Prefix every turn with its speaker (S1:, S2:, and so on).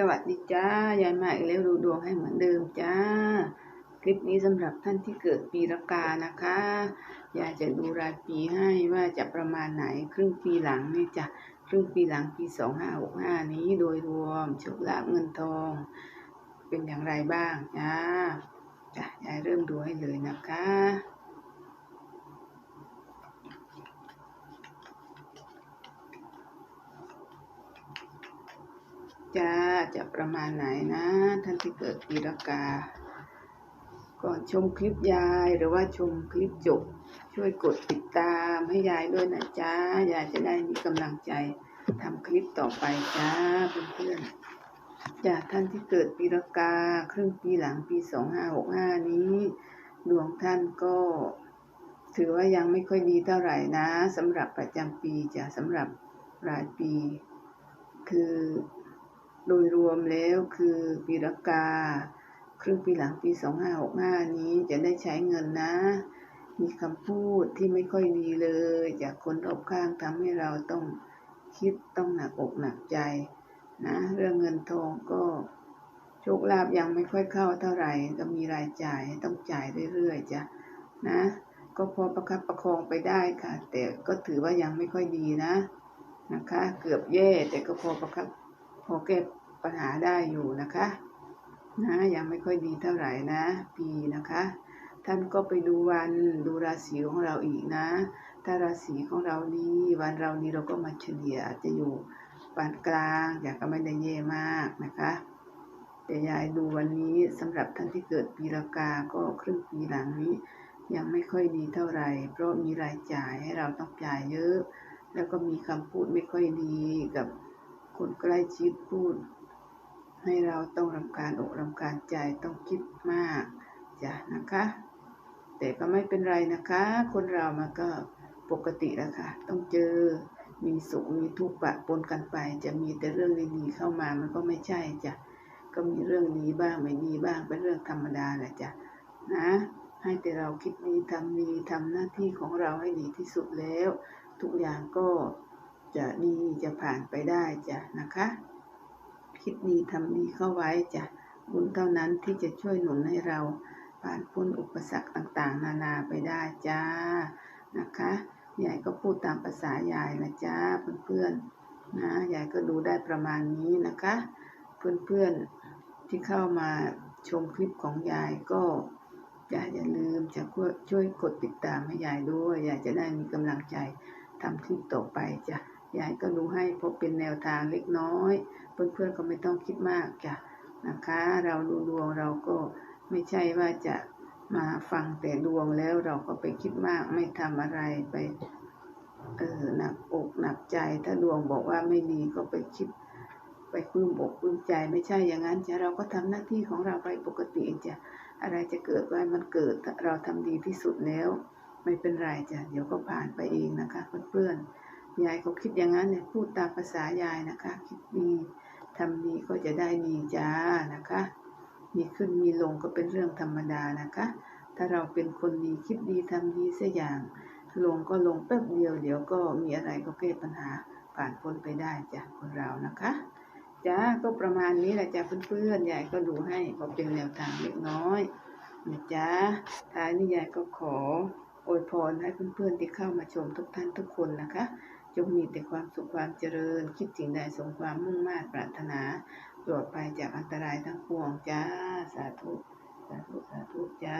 S1: สวัสดีจ้ายายมาอีกแล้วดูดวงให้เหมือนเดิมจ้า คลิปนี้สำหรับท่านที่เกิดปีละกานะคะยายจะดูรายปีให้ว่าจะประมาณไหนครึ่งปีหลังนี่จ้ะครึ่งปีหลังปีสองห้าหกห้านี้โดยรวมโชคลาภเงินทอง เป็นอย่างไรบ้างจ้าจ้ะยายเริ่มดูให้เลยนะคะ จ้าจะประมาณไหนนะ ท่านที่เกิดปีรากา ก่อนชมคลิปยายหรือว่าชมคลิปจบ ช่วยกดติดตามให้ยายด้วยนะจ้ายายจะได้มีกำลังใจทำคลิปต่อไปจ้าเพื่อนๆจากท่านที่เกิดปีรากาครึ่งปีหลังปีสองห้าหกห้านี้ดวงท่านก็ ถือว่ายังไม่ค่อยดีเท่าไหร่นะสำหรับประจำปีจะสำหรับรายปี คือ โดยรวมแล้วคือปีรากา ครึ่งปีหลังปี 2565 นี้จะได้ใช้เงินนะ มีคำพูดที่ไม่ค่อยดีเลย จากคนรอบข้างทำให้เราต้องคิดต้องหนักอกหนักใจนะ เรื่องเงินทองก็โชคลาภยังไม่ค่อยเข้าเท่าไหร่ ก็มีรายจ่ายต้องจ่ายเรื่อยๆจ้ะนะ ก็พอประคับประคองไปได้ค่ะ แต่ก็ถือว่ายังไม่ค่อยดีนะนะคะ เกือบแย่แต่ก็พอประคับพอแก้ ปัญหาได้อยู่นะคะนะยังไม่ค่อยดีเท่าไหร่นะ ปีนะคะ ท่านก็ไปดูวันดูราศีของเราอีกนะ ถ้าราศีของเราดีวันเราดีเราก็มาเฉลี่ยอาจจะอยู่ปานกลางอยากก็ไม่ได้แย่มากนะคะ แต่ยายดูวันนี้สำหรับท่านที่เกิดปีละกาก็ครึ่งปีหลังนี้ ยังไม่ค่อยดีเท่าไหร่ เพราะมีรายจ่ายให้เราต้องจ่ายเยอะ แล้วก็มีคำพูดไม่ค่อยดีกับคนใกล้ชิดพูด ให้เราต้องรำคาญอกรำคาญใจต้องคิดมากจ้ะนะคะ แต่ก็ไม่เป็นไรนะคะ คนเรามันก็ปกติแล้วค่ะ ต้องเจอมีสุขมีทุกข์ปะปนกันไป จะมีแต่เรื่องดีๆเข้ามามันก็ไม่ใช่จ้ะก็มีเรื่องดีบ้างไม่ดีบ้างเป็นเรื่องธรรมดาแหละจ้ะนะ ให้แต่เราคิดดีทำดีทำหน้าที่ของเราให้ดีที่สุดแล้ว ทุกอย่างก็จะดีจะผ่านไปได้จ้ะนะคะ คิดดีทำดีเข้าไว้จ้ะบุญเท่านั้นที่จะช่วยหนุนให้เราผ่านพ้นอุปสรรคต่างๆ นานาไปได้จ้านะคะยายก็พูดตามภาษายายนะจ้าเพื่อนๆนะยายก็ดูได้ประมาณนี้นะคะ เพื่อนๆที่เข้ามาชมคลิปของยายก็อย่าอย่าลืมจะช่วยกดติดตามให้ยายด้วยยายจะได้มีกำลังใจทำคลิปต่อไปจ้ะ ยายก็ดูให้พราะเป็นแนวทางเล็กน้อย เพื่อนๆก็ไม่ต้องคิดมากจ้ะนะคะ เราดูดวงเราก็ไม่ใช่ว่าจะมาฟังแต่ดวงแล้วเราก็ไปคิดมากไม่ทำอะไรไปเออหนักอกหนักใจ ถ้าดวงบอกว่าไม่ดีก็ไปคิด ไปกลุ้มอกกลุ้มใจไม่ใช่อย่างนั้นจ้ะเราก็ทำหน้าที่ของเราไปปกติจ้ะอะไรจะเกิดไว้มันเกิดเราทำดีที่สุดแล้ว ไม่เป็นไรจ้ะเดี๋ยวก็ผ่านไปเองนะคะเพื่อนๆ ยายเขาคิดอย่างนั้นเนี่ยพูดตามภาษายายนะคะ คิดดีทำดีก็จะได้ดีจ้านะคะ มีขึ้นมีลงก็เป็นเรื่องธรรมดานะคะ ถ้าเราเป็นคนดีคิดดีทำดีเสักอย่าง ลงก็ลงแป๊บเดียวเดี๋ยวก็มีอะไรก็แก้ปัญหาผ่านพ้นไปได้จ้ะคนเรานะคะจ้าก็ประมาณนี้แหละจ้ะเพื่อนๆยายก็ดูให้ก็เป็นแนวทางเล็กน้อยนะจ๊ะท้ายนี้ยายก็ขออวยพรให้เพื่อนๆที่เข้ามาชมทุกท่านทุกคนนะคะ จงมีแต่ความสุขความเจริญ คิดสิ่งใดสมความมุ่งมา่ปรารถนาปลอดภัยจากอันตรายทั้งปวงจ้า สาธุ สาธุ สาธุจ้า